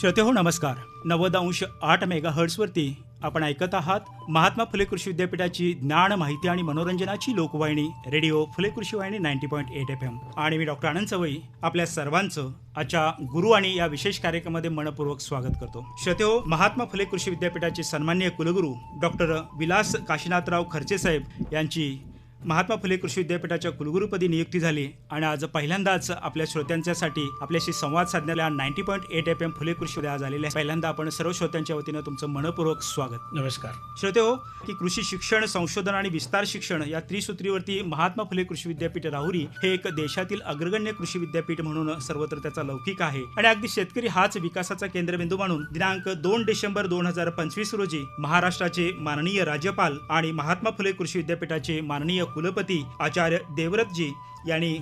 श्रोते हो नमस्कार. नव्वद अंश आठ मेगा हर्ट्सवरती आपण ऐकत आहात महात्मा फुले कृषी विद्यापीठाची ज्ञान माहिती आणि मनोरंजनाची लोकवाहिनी radio Phule Krishi Vahini ninety point eight F M. आणि मी डॉक्टर आनंद सवई आपल्या सर्वांचं आजच्या गुरु आणि या विशेष कार्यक्रमामध्ये मनपूर्वक स्वागत करतो. श्रोतेहो महात्मा फुले कृषी विद्यापीठाचे सन्मान्य कुलगुरू डॉक्टर विलास काशीनाथराव खर्चे साहेब यांची महात्मा फुले कृषी विद्यापीठाच्या कुलगुरुपदी नियुक्ती झाली आणि आज पहिल्यांदाच आपल्या श्रोत्यांच्यासाठी आपल्याशी संवाद साधण्याला ninety point eight F M Phule Krishi विद्या आज आलेले आहे. पहिल्यांदा आपण सर्व श्रोत्यांच्या वतीनं तुमचं मनपूर्वक स्वागत. नमस्कार. श्रोते हो की कृषी शिक्षण संशोधन आणि विस्तार शिक्षण या त्रिसूत्रीवरती महात्मा फुले कृषी विद्यापीठ राहुरी हे एक देशातील अग्रगण्य कृषी विद्यापीठ म्हणून सर्वत्र त्याचा लौकिक आहे. आणि अगदी शेतकरी हाच विकासाचा केंद्रबिंदू म्हणून दिनांक दोन डिसेंबर दोन हजार पंचवीस रोजी महाराष्ट्राचे माननीय राज्यपाल आणि महात्मा फुले कृषी विद्यापीठाचे माननीय कुलपती आचार्य देवरतजी यांनी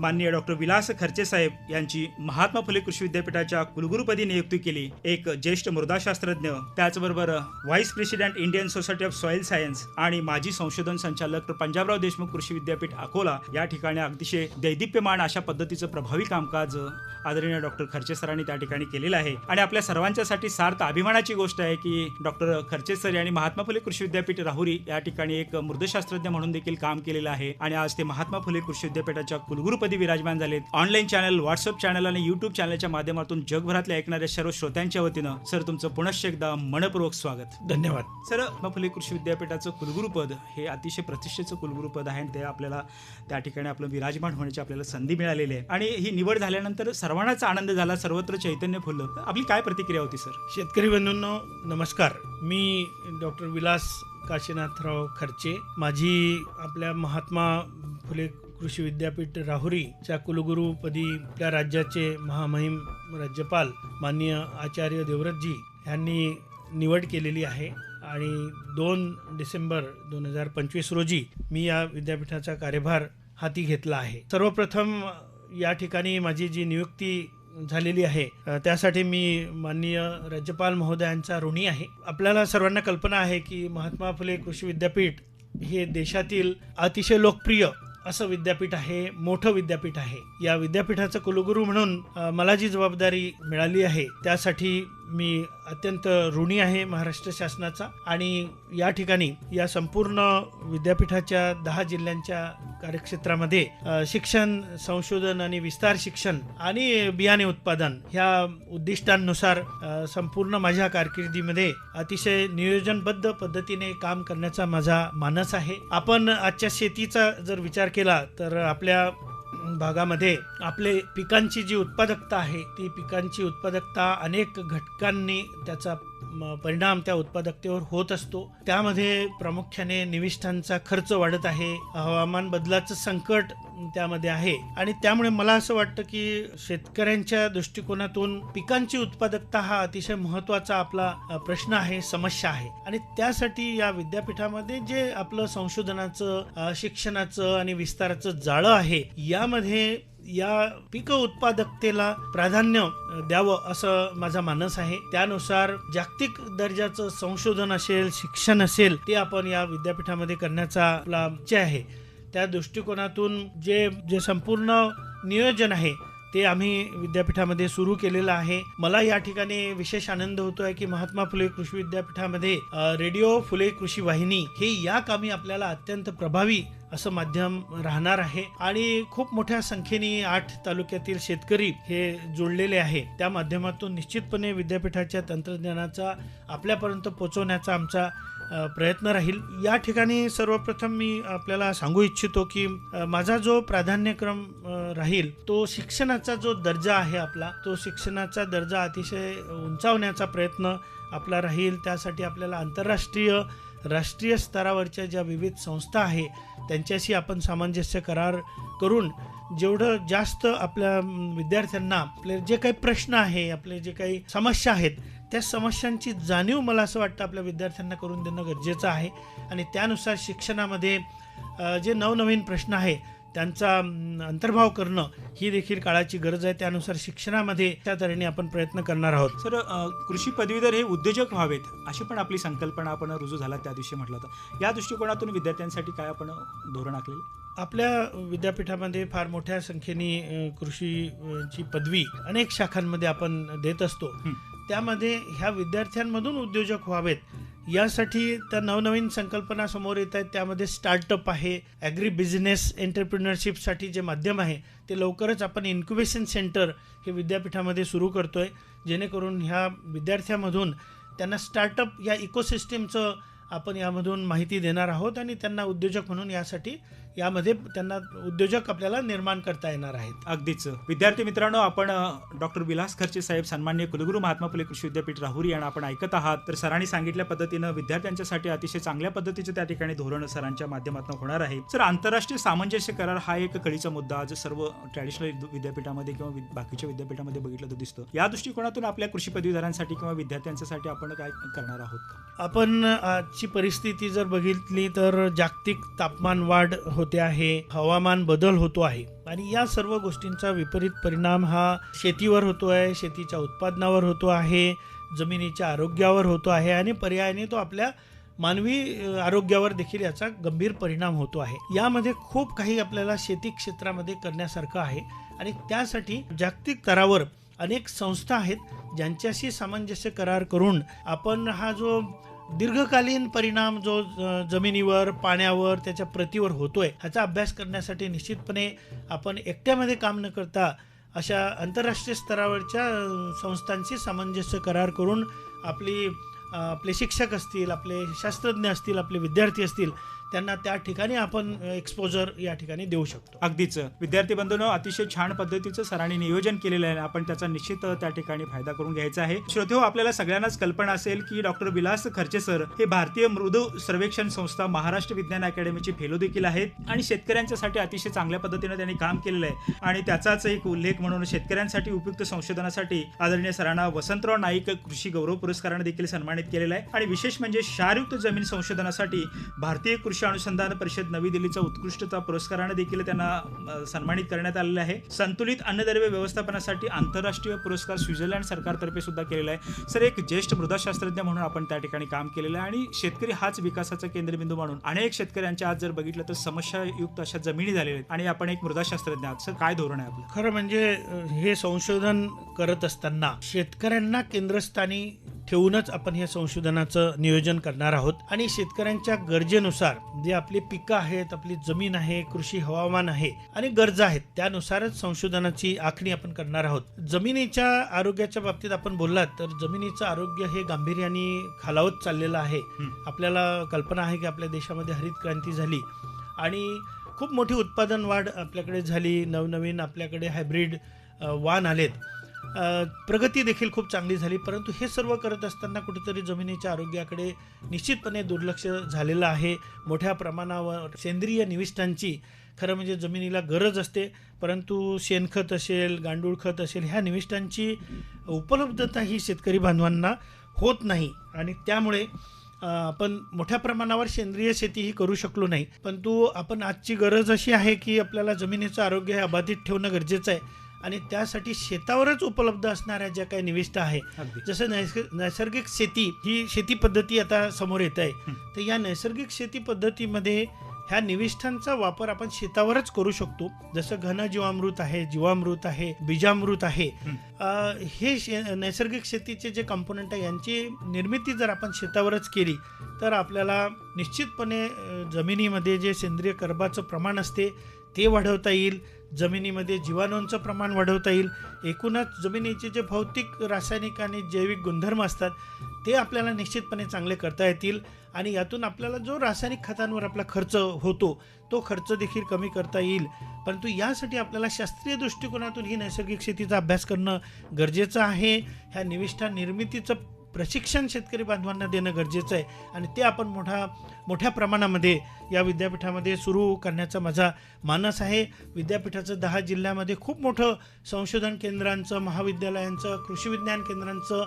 माननीय डॉक्टर विलास खर्चे साहेब यांची महात्मा फुले कृषी विद्यापीठाच्या कुलगुरुपदी नियुक्ती केली. एक ज्येष्ठ मृदाशास्त्रज्ञ त्याचबरोबर vice president Indian society of soil science आणि माजी संशोधन संचालक पंजाबराव देशमुख कृषी विद्यापीठ अकोला या ठिकाणी अतिशय दैदिप्यमान अशा पद्धतीचं प्रभावी कामकाज आदरणीय डॉक्टर खर्चे सरांनी त्या ठिकाणी केलेलं आहे. आणि आपल्या सर्वांच्यासाठी सार्थ अभिमानाची गोष्ट आहे की डॉक्टर खर्चे सर यांनी महात्मा फुले कृषी विद्यापीठ राहुरी या ठिकाणी एक मृदशास्त्रज्ञ म्हणून देखील काम केलेलं आहे. आणि आज ते महात्मा फुले कृषी विद्यापीठाच्या कुलगुरुपदी विराजमान झालेत? ऑनलाईन चॅनल व्हॉट्सअप चॅनल आणि युट्यूब चॅनलच्या माध्यमातून जगभरातल्या ऐकणाऱ्या सर्व श्रोत्यांच्या वतीनं सर तुमचं पुनश्च एकदा मनपूर्वक स्वागत. धन्यवाद. सर फुले कृषी विद्यापीठाचं कुलगुरुपद हे अतिशय प्रतिष्ठेचं कुलगुरुपद आहे आणि ते आपल्याला त्या ठिकाणी आपलं विराजमान होण्याची आपल्याला संधी मिळालेली आहे. आणि ही निवड झाल्यानंतर सर्वांनाच आनंद झाला सर्वत्र चैतन्य फुललं. आपली काय प्रतिक्रिया होती सर? शेतकरी बंधूंनो नमस्कार. मी डॉक्टर विलास काशीनाथराव खर्चे. माझी आपल्या महात्मा फुले कृषी विद्यापीठ राहुरीच्या कुलगुरुपदी आपल्या राज्याचे महामहिम राज्यपाल माननीय आचार्य देवव्रतजी यांनी निवड केलेली आहे. आणि दोन डिसेंबर दोन हजार पंचवीस रोजी मी या विद्यापीठाचा कार्यभार हाती घेतला आहे. सर्वप्रथम या ठिकाणी माझी जी नियुक्ती झालेली आहे त्यासाठी मी माननीय राज्यपाल महोदयांचा ऋणी आहे. आपल्याला सर्वांना कल्पना आहे की महात्मा फुले कृषी विद्यापीठ हे देशातील अतिशय लोकप्रिय असं विद्यापीठ आहे मोठं विद्यापीठ आहे. या विद्यापीठाचं कुलगुरू म्हणून मला जी जबाबदारी मिळाली आहे त्यासाठी मी अत्यंत ऋणी आहे महाराष्ट्र शासनाचा आणि या ठिकाणी या संपूर्ण विद्यापीठाच्या दहा जिल्ह्यांच्या कार्यक्षेत्रामध्ये शिक्षण संशोधन आणि विस्तार शिक्षण आणि बियाणे उत्पादन ह्या उद्दिष्टांनुसार संपूर्ण माझ्या कारकिर्दीमध्ये अतिशय नियोजनबद्ध पद्धतीने काम करण्याचा माझा मानस आहे. आपण आजच्या शेतीचा जर विचार केला तर आपल्या भागामध्ये आपले पिकांची जी उत्पादकता आहे ती पिकांची उत्पादकता अनेक घटकांनी त्याचा परिणाम त्या उत्पादकतेवर होत असतो. त्यामध्ये प्रामुख्याने निविष्ठांचा खर्च वाढत आहे. हवामान बदलाचं संकट त्यामध्ये आहे. आणि त्यामुळे मला असं वाटतं की शेतकऱ्यांच्या दृष्टिकोनातून पिकांची उत्पादकता हा अतिशय महत्त्वाचा आपला प्रश्न आहे समस्या आहे. आणि त्यासाठी या विद्यापीठामध्ये जे आपलं संशोधनाचं शिक्षणाचं आणि विस्ताराचं जाळं आहे यामध्ये या पीक उत्पादकतेला प्राधान्य द्यावं असं माझा मानस आहे. त्यानुसार जागतिक दर्जाचं संशोधन असेल शिक्षण असेल ते आपण या विद्यापीठामध्ये करण्याचा आपला इच्छा आहे. त्या दृष्टिकोनातून जे जे संपूर्ण नियोजन आहे ते आम्ही विद्यापीठामध्ये सुरू केलेलं आहे. मला या ठिकाणी विशेष आनंद होतो आहे की महात्मा फुले कृषी विद्यापीठामध्ये रेडिओ फुले कृषी वाहिनी हे या कामी आपल्याला अत्यंत प्रभावी असं माध्यम राहणार आहे. आणि खूप मोठ्या संख्येने आठ तालुक्यातील शेतकरी हे जोडलेले आहे. त्या माध्यमातून निश्चितपणे विद्यापीठाच्या तंत्रज्ञानाचा आपल्यापर्यंत पोचवण्याचा आमचा प्रयत्न राहील. या ठिकाणी सर्वप्रथम मी आपल्याला सांगू इच्छितो की माझा जो प्राधान्यक्रम राहील तो शिक्षणाचा जो दर्जा आहे आपला तो शिक्षणाचा दर्जा अतिशय उंचावण्याचा प्रयत्न आपला राहील. त्यासाठी आपल्याला आंतरराष्ट्रीय राष्ट्रीय स्तरावरच्या ज्या विविध संस्था आहे त्यांच्याशी आपण सामंजस्य करार करून जेवढं जास्त आपल्या विद्यार्थ्यांना आपले जे काही प्रश्न आहे आपले जे काही समस्या आहेत त्या समस्यांची जाणीव मला असं वाटतं आपल्या विद्यार्थ्यांना करून देणं गरजेचं आहे. आणि त्यानुसार शिक्षणामध्ये जे नवनवीन प्रश्न आहे त्यांचा अंतर्भाव करणं ही देखील काळाची गरज आहे. त्यानुसार शिक्षणामध्ये त्या तऱ्हेने आपण प्रयत्न करणार आहोत. सर कृषी पदवीधर हे उद्योजक व्हावेत अशी पण आपली संकल्पना आपण रुजू झाला त्या दिवशी म्हटलं होतं. या दृष्टिकोनातून विद्यार्थ्यांसाठी काय आपण धोरण आखलेलं? आपल्या विद्यापीठामध्ये फार मोठ्या संख्येने अ, कृषी अ, ची पदवी अनेक शाखांमध्ये आपण देत असतो. त्यामध्ये ह्या विद्यार्थ्यांमधून उद्योजक व्हावेत. यासाठी त्या नवनवीन संकल्पना समोर येत आहेत. त्यामध्ये स्टार्टअप आहे ॲग्री बिझनेस एंटरप्रिनरशिपसाठी जे माध्यम आहे ते लवकरच आपण इन्क्युबेशन सेंटर हे विद्यापीठामध्ये सुरू करतो आहे जेणेकरून ह्या विद्यार्थ्यामधून त्यांना स्टार्टअप या इकोसिस्टीमचं आपण यामधून माहिती देणार आहोत आणि त्यांना उद्योजक म्हणून यासाठी यामध्ये त्यांना उद्योजक आपल्याला निर्माण करता येणार आहेत. अगदीच. विद्यार्थी मित्रांनो आपण डॉक्टर विलास खर्चे साहेब सन्मान्य कुलगुरू महात्मा फुले कृषी विद्यापीठ राहुरी आणि आपण ऐकत आहात. तर सरांनी सांगितल्या पद्धतीनं विद्यार्थ्यांच्यासाठी अतिशय चांगल्या पद्धतीचे त्या ठिकाणी धोरण सरांच्या माध्यमातून होणार आहे. सर आंतरराष्ट्रीय सामंजस्य करार हा एक कळीचा मुद्दा आज सर्व ट्रॅडिशनल विद्यापीठामध्ये किंवा बाकीच्या विद्यापीठामध्ये बघितलं तर दिसतं. या दृष्टिकोनातून आपल्या कृषी पदवीधरांसाठी किंवा विद्यार्थ्यांच्यासाठी आपण काय करणार आहोत? आपण आजची परिस्थिती जर बघितली तर जागतिक तापमान वाढ होते आहे हवामान बदल होतो आहे. आणि या सर्व गोष्टींचा विपरीत परिणाम हा शेतीवर होतो आहे शेतीच्या उत्पादनावर होतो आहे जमिनीच्या आरोग्यावर होतो आहे आणि पर्यायाने तो आपल्या मानवी आरोग्यावर देखील याचा गंभीर परिणाम होतो आहे. यामध्ये खूप काही आपल्याला शेती क्षेत्रामध्ये करण्यासारखं आहे आणि त्यासाठी जागतिक स्तरावर अनेक संस्था आहेत ज्यांच्याशी सामंजस्य करार करून आपण हा जो दीर्घकालीन परिणाम जो जमिनीवर पाण्यावर त्याच्या प्रतीवर होतोय ह्याचा अभ्यास करण्यासाठी निश्चितपणे आपण एकट्यामध्ये काम न करता अशा आंतरराष्ट्रीय स्तरावरच्या संस्थांशी सामंजस्य करार करून आपली आपले शिक्षक असतील आपले शास्त्रज्ञ असतील आपले विद्यार्थी असतील त्यांना त्या ठिकाणी आपण एक्सपोजर या ठिकाणी देऊ शकतो. अगदीच. विद्यार्थी बंधूंनो अतिशय छान पद्धतीचं सरांनी नियोजन केलेलं आहे. आपण त्याचा निश्चित त्या ठिकाणी फायदा करून घ्यायचा आहे. श्रोते हो आपल्याला सगळ्यांनाच कल्पना असेल की डॉक्टर विलास खर्चे सर हे भारतीय मृदू सर्वेक्षण संस्था महाराष्ट्र विज्ञान अकॅडमीचे फेलो देखील आहेत आणि शेतकऱ्यांच्यासाठी अतिशय चांगल्या पद्धतीने त्यांनी काम केलेलं आहे. आणि त्याचाच एक उल्लेख म्हणून शेतकऱ्यांसाठी उपयुक्त संशोधनासाठी आदरणीय सरांना वसंतराव नाईक कृषी गौरव पुरस्काराने देखील सन्मानित केलेलं आहे. आणि विशेष म्हणजे क्षारयुक्त जमीन संशोधनासाठी भारतीय कृषी अनुसंधान परिषद नवी दिल्लीचा उत्कृष्टता पुरस्काराने देखील त्यांना सन्मानित करण्यात आलेलं आहे. संतुलित अन्नद्रव्य व्यवस्थापनासाठी आंतरराष्ट्रीय पुरस्कार स्वित्झर्लंड सरकारतर्फे सुद्धा केलेला आहे. सर एक ज्येष्ठ मृदाशास्त्रज्ञ म्हणून आपण त्या ठिकाणी काम केलेलं आहे आणि शेतकरी हाच विकासाचा केंद्रबिंदू म्हणून. अनेक शेतकऱ्यांच्या आज जर बघितलं तर समस्यायुक्त अशा जमिनी झालेल्या आहेत आणि आपण एक मृदाशास्त्रज्ञ आहात. सर काय धोरण आहे आपलं? खरं म्हणजे हे संशोधन करत असताना शेतकऱ्यांना केंद्रस्थानी ठेवूनच आपण हे संशोधनाचं नियोजन करणार आहोत. आणि शेतकऱ्यांच्या गरजेनुसार जे आपली पिकं आहेत आपली जमीन आहे कृषी हवामान आहे आणि गरजा आहेत त्यानुसारच संशोधनाची आखणी आपण करणार आहोत. जमिनीच्या आरोग्याच्या बाबतीत आपण बोललात तर जमिनीचं आरोग्य हे गांभीर्याने खालावत चाललेलं आहे. आपल्याला कल्पना आहे की आपल्या देशामध्ये हरित क्रांती झाली आणि खूप मोठी उत्पादन वाढ आपल्याकडे झाली. नवनवीन आपल्याकडे हायब्रिड वाण आलेत. प्रगती देखील खूप चांगली झाली. परंतु हे सर्व करत असताना कुठेतरी जमिनीच्या आरोग्याकडे निश्चितपणे दुर्लक्ष झालेलं आहे. मोठ्या प्रमाणावर सेंद्रिय निविष्ठांची खरं म्हणजे जमिनीला गरज असते. परंतु शेणखत असेल गांडूळ खत असेल ह्या निविष्ठांची उपलब्धता ही शेतकरी बांधवांना होत नाही. आणि त्यामुळे आपण मोठ्या प्रमाणावर सेंद्रिय शेती ही करू शकलो नाही. परंतु आपण आजची गरज अशी आहे की आपल्याला जमिनीचं आरोग्य हे अबाधित ठेवणं गरजेचं आहे. आणि त्यासाठी शेतावरच उपलब्ध असणाऱ्या ज्या काही निविष्ठा आहे जसं नैस- नैसर्गिक शेती ही शेती पद्धती आता समोर येत आहे. तर या नैसर्गिक शेती पद्धतीमध्ये ह्या निविष्ठांचा वापर आपण शेतावरच करू शकतो जसं घन जीवामृत आहे जीवामृत आहे बीजामृत आहे हं. शे नैसर्गिक शेतीचे जे कंपोनंट आहे यांची निर्मिती जर आपण शेतावरच केली तर आपल्याला निश्चितपणे जमिनीमध्ये जे सेंद्रिय कर्बाचं प्रमाण असते ते वाढवता येईल जमिनीमध्ये जीवाणूंचं प्रमाण वाढवता येईल. एकूणच जमिनीचे जे भौतिक रासायनिक आणि जैविक गुणधर्म असतात ते आपल्याला निश्चितपणे चांगले करता येतील आणि यातून आपल्याला जो रासायनिक खतांवर आपला खर्च होतो तो खर्च देखील कमी करता येईल. परंतु यासाठी आपल्याला शास्त्रीय दृष्टिकोनातून ही नैसर्गिक शेतीचा अभ्यास करणं गरजेचं आहे. ह्या निविष्ठा निर्मितीचं प्रशिक्षण शेतकरी बांधवांना देणं गरजेचं आहे. आणि ते आपण मोठा मोठ्या प्रमाणामध्ये या विद्यापीठामध्ये सुरू करण्याचा माझा मानस आहे. विद्यापीठाचं दहा जिल्ह्यामध्ये खूप मोठं संशोधन केंद्रांचं महाविद्यालयांचं कृषी विज्ञान केंद्रांचं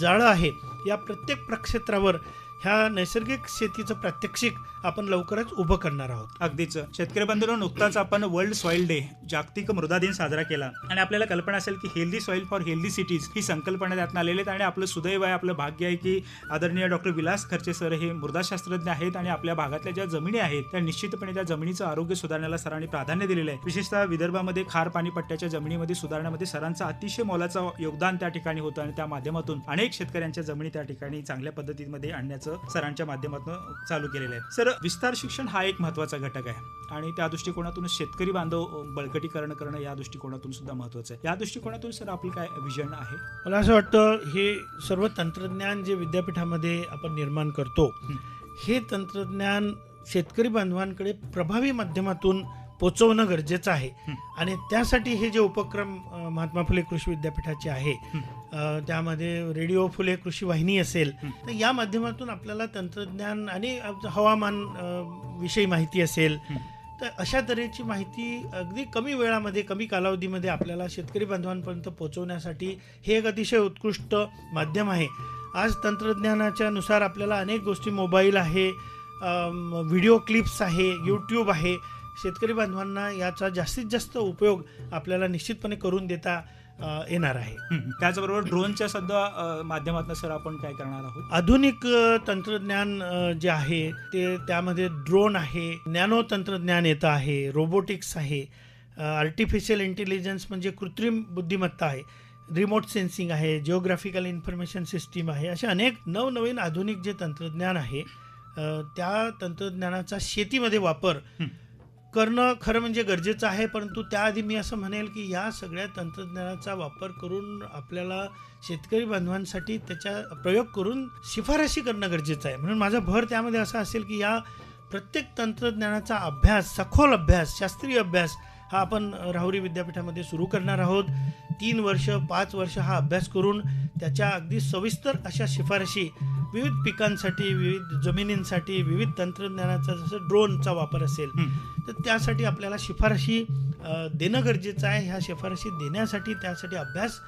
जाळं आहे. या प्रत्येक प्रक्षेत्रावर ह्या नैसर्गिक शेतीचं प्रात्यक्षिक आपण लवकरच उभं करणार आहोत. अगदीच. शेतकरी बंधूंनो नुकताच आपण वर्ल्ड सॉइल डे जागतिक मृदा दिन साजरा केला. आणि आपल्याला कल्पना असेल की healthy soil for healthy cities ही संकल्पना त्यातून आलेली आहेत आणि आपलं सुदैव आहे आपलं भाग्य आहे की आदरणीय डॉक्टर विलास खर्चे सर हे मृदाशास्त्रज्ञ आहेत आणि आपल्या भागातल्या ज्या जमिनी आहेत त्या निश्चितपणे त्या जमिनीचं आरोग्य सुधारण्याला सरांनी प्राधान्य दिलेलं आहे. विशेषतः विदर्भामध्ये खार पाणी पट्ट्याच्या जमिनीमध्ये सुधारण्यामध्ये सरांचं अतिशय मोलाचं योगदान त्या ठिकाणी होतं आणि त्या माध्यमातून अनेक शेतकऱ्यांच्या जमिनी त्या ठिकाणी चांगल्या पद्धतीमध्ये आणण्याचं सरांच्या माध्यमातून चालू केलेलं आहे. सर विस्तार शिक्षण हा एक महत्त्वाचा घटक आहे आणि त्या दृष्टिकोनातून शेतकरी बांधव बळकटीकरण करणं या दृष्टिकोनातून सुद्धा महत्वाचं आहे. या दृष्टिकोनातून सर आपलं काय विजन आहे? मला असं वाटतं हे सर्व तंत्रज्ञान जे विद्यापीठामध्ये आपण निर्माण करतो. हे तंत्रज्ञान शेतकरी बांधवांकडे प्रभावी माध्यमातून पोचवणं गरजेचं आहे. आणि त्यासाठी हे जे उपक्रम महात्मा फुले कृषी विद्यापीठाचे आहे त्यामध्ये रेडिओ फुले कृषी वाहिनी असेल. तर या माध्यमातून आपल्याला तंत्रज्ञान आणि हवामान विषयी माहिती असेल. तर अशा तऱ्हेची माहिती अगदी कमी वेळामध्ये कमी कालावधीमध्ये आपल्याला शेतकरी बांधवांपर्यंत पोहोचवण्यासाठी हे एक अतिशय उत्कृष्ट माध्यम आहे आज तंत्रज्ञानाच्या नुसार आपल्याला अनेक गोष्टी मोबाईल आहे व्हिडिओ क्लिप्स आहे यूट्यूब आहे शेतकरी बांधवांना याचा जास्तीत जास्त उपयोग आपल्याला निश्चितपणे करून देता येणार आहे. त्याचबरोबर ड्रोनच्या सुद्धा माध्यमातून सर आपण काय करणार आहोत आधुनिक तंत्रज्ञान जे आहे ते त्यामध्ये ड्रोन आहे नॅनो तंत्रज्ञान येतं आहे रोबोटिक्स आहे आर्टिफिशियल इंटेलिजन्स म्हणजे कृत्रिम बुद्धिमत्ता आहे रिमोट सेन्सिंग आहे जिओग्राफिकल इन्फॉर्मेशन सिस्टीम आहे असे अनेक नवनवीन आधुनिक जे तंत्रज्ञान आहे त्या तंत्रज्ञानाचा शेतीमध्ये वापर. करणं खरं म्हणजे गरजेचं आहे परंतु त्याआधी मी असं म्हणेल की या सगळ्या तंत्रज्ञानाचा वापर करून आपल्याला शेतकरी बांधवांसाठी त्याच्या प्रयोग करून शिफारशी करणं गरजेचं आहे. म्हणून माझा भर त्यामध्ये असा असेल की या प्रत्येक तंत्रज्ञानाचा अभ्यास सखोल अभ्यास शास्त्रीय अभ्यास हा आपण राहुरी विद्यापीठामध्ये सुरू करणार आहोत. तीन वर्ष पाच वर्ष हा अभ्यास करून त्याच्या अगदी सविस्तर अशा शिफारशी विविध पिकांसाठी विविध जमिनींसाठी विविध तंत्रज्ञानाचा जसं ड्रोनचा वापर असेल तर त्यासाठी आपल्याला शिफारशी देणं गरजेचं आहे. ह्या शिफारशी देण्यासाठी त्यासाठी अभ्यास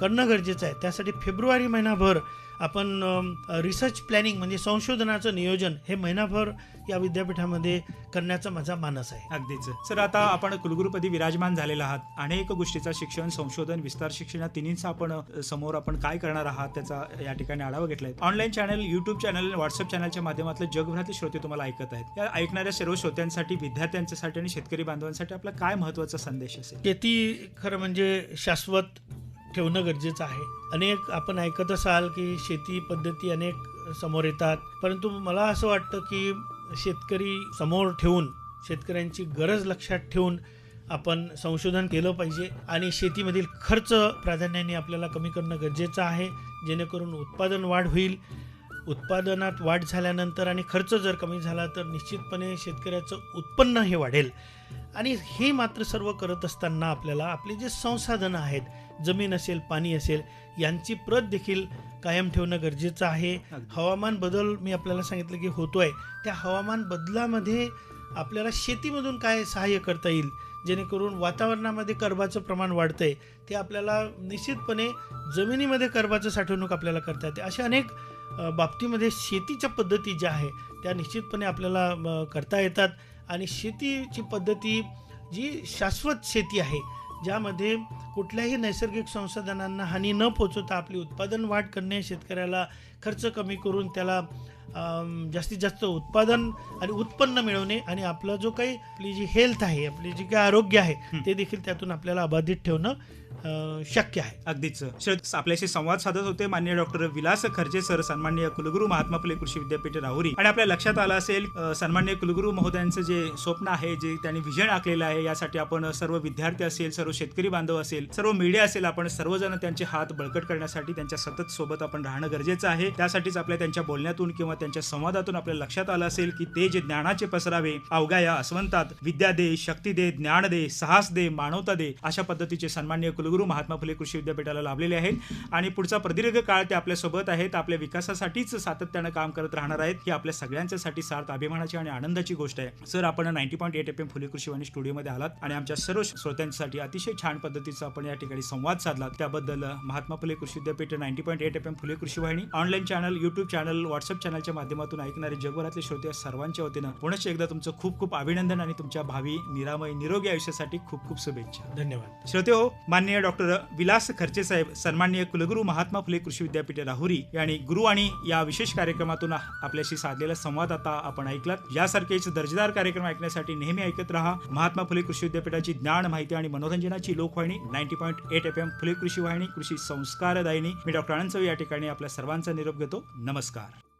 करणं गरजेचं आहे. त्यासाठी फेब्रुवारी महिनाभर आपण रिसर्च प्लॅनिंग म्हणजे संशोधनाचं नियोजन हे महिनाभर या विद्यापीठामध्ये करण्याचा माझा मानस आहे. अगदीच. सर आता आपण कुलगुरुपदी विराजमान झालेला आहात. अनेक गोष्टीचा शिक्षण संशोधन विस्तार शिक्षण या तिन्हींचा आपण समोर आपण काय करणार आहात त्याचा या ठिकाणी आढावा घेतलाय. ऑनलाईन चॅनल युट्यूब चॅनल आणि व्हॉट्सअप चॅनलच्या माध्यमातले जगभरातले श्रोते तुम्हाला ऐकत आहेत. या ऐकणाऱ्या सर्व श्रोत्यांसाठी विद्यार्थ्यांच्यासाठी आणि शेतकरी बांधवांसाठी आपला काय महत्त्वाचा संदेश असेल? शेती खरं म्हणजे शाश्वत ठेवणं गरजेचं आहे. अनेक आपण ऐकत असाल की शेती पद्धती अनेक समोर येतात. परंतु मला असं वाटतं की शेतकरी समोर ठेवून शेतकऱ्यांची गरज लक्षात ठेवून आपण संशोधन केलं पाहिजे आणि शेतीमधील खर्च प्राधान्याने आपल्याला कमी करणं गरजेचं आहे. जेणेकरून उत्पादन वाढ होईल. उत्पादनात वाढ झाल्यानंतर आणि खर्च जर कमी झाला तर निश्चितपणे शेतकऱ्याचं उत्पन्न हे वाढेल. आणि हे मात्र सर्व करत असताना आपल्याला आपले जे संसाधनं आहेत जमीन असेल पाणी असेल यांची प्रत देखील कायम ठेवणं गरजेचं आहे. हवामान बदल मी आपल्याला सांगितलं की होतोय. त्या हवामान बदलामध्ये आपल्याला शेतीमधून काय सहाय्य करता येईल? जेणेकरून वातावरणामध्ये कर्बाचं प्रमाण वाढतंय. ते आपल्याला निश्चितपणे जमिनीमध्ये कर्बाचं साठवणूक आपल्याला करता येते. अशा अनेक बाबतीमध्ये शेतीच्या पद्धती ज्या आहे त्या निश्चितपणे आपल्याला करता येतात. आणि शेतीची पद्धती जी शाश्वत शेती आहे ज्यामध्ये कुठल्याही नैसर्गिक संसाधनांना हानी न पोचवता आपली उत्पादन वाढ करणे शेतकऱ्याला खर्च कमी करून त्याला जास्तीत जास्त उत्पादन आणि उत्पन्न मिळवणे आणि आपला जो काही आपली जी हेल्थ आहे आपली जी काही आरोग्य आहे ते देखील त्यातून आपल्याला अबाधित ठेवणं शक्य आहे अगदीच. आपल्याशी संवाद साधत होते मान्य डॉक्टर विलास खर्चे सर सन्मान्य कुलगुरू महात्मा फुले कृषी विद्यापीठ राहुरी. आणि आपल्या लक्षात आलं असेल सन्मान्य कुलगुरू महोदयांचं जे स्वप्न आहे जे त्यांनी विजन आखलेलं आहे यासाठी आपण सर्व विद्यार्थी असेल सर्व शेतकरी बांधव असेल सर्व मीडिया असेल आपण सर्वजण त्यांचे हात बळकट करण्यासाठी त्यांच्या सतत सोबत आपण राहणं गरजेचं आहे. त्यासाठीच आपल्या त्यांच्या बोलण्यातून किंवा त्यांच्या संवादातून आपल्या लक्षात आलं असेल की ते जे ज्ञानाचे पसरावे अवघ्या या अस्वंतात. विद्या दे शक्ती दे ज्ञान दे साहस दे मानवता दे अशा पद्धतीचे सन्मान्य कुलगुरू महात्मा फुले कृषी विद्यापीठाला लाभलेले आहेत आणि पुढचा प्रदीर्घ काळ ते आपल्यासोबत आहेत आपल्या विकासासाठीच सातत्यानं काम करत राहणार आहेत ही आपल्या सगळ्यांच्यासाठी सार्थ अभिमानाची आणि आनंदाची गोष्ट आहे. सर आपण ninety point eight F M Phule Krishi Vani स्टुडिओमध्ये आलात आणि आमच्या सर्व श्रोत्यांसाठी अतिशय छान पद्धतीचा आपण या ठिकाणी संवाद साधला त्याबद्दल Mahatma Phule Krishi Vidyapeeth ninety point eight F M Phule Krishi Vahini online channel YouTube channel WhatsApp चॅनलच्या माध्यमातून ऐकणारे जगभरातले श्रोते सर्वांच्या वतीनं पुनश्च एकदा तुमचं खूप खूप अभिनंदन आणि तुमच्या भावी निरामय निरोगी आयुष्यासाठी खूप खूप शुभेच्छा. धन्यवाद. श्रोते हो माननीय डॉक्टर विलास खर्चे साहेब सन्माननीय कुलगुरू महात्मा फुले कृषी विद्यापीठ राहुरी यांनी आणि या विशेष कार्यक्रमातून आपल्याशी साधलेला संवाद आता आपण ऐकलात. यासारखेच दर्जेदार कार्यक्रम ऐकण्यासाठी नेहमी ऐकत रहा. महात्मा फुले कृषी विद्यापीठाची ज्ञान माहिती आणि मनोरंजनाची लोकवाहिनी ninety point eight F M Phule Krishi Vahini कृषी संस्कारदायिनी. मी डॉक्टर आनंद या ठिकाणी आपल्या सर्वांचा निरोप घेतो. नमस्कार.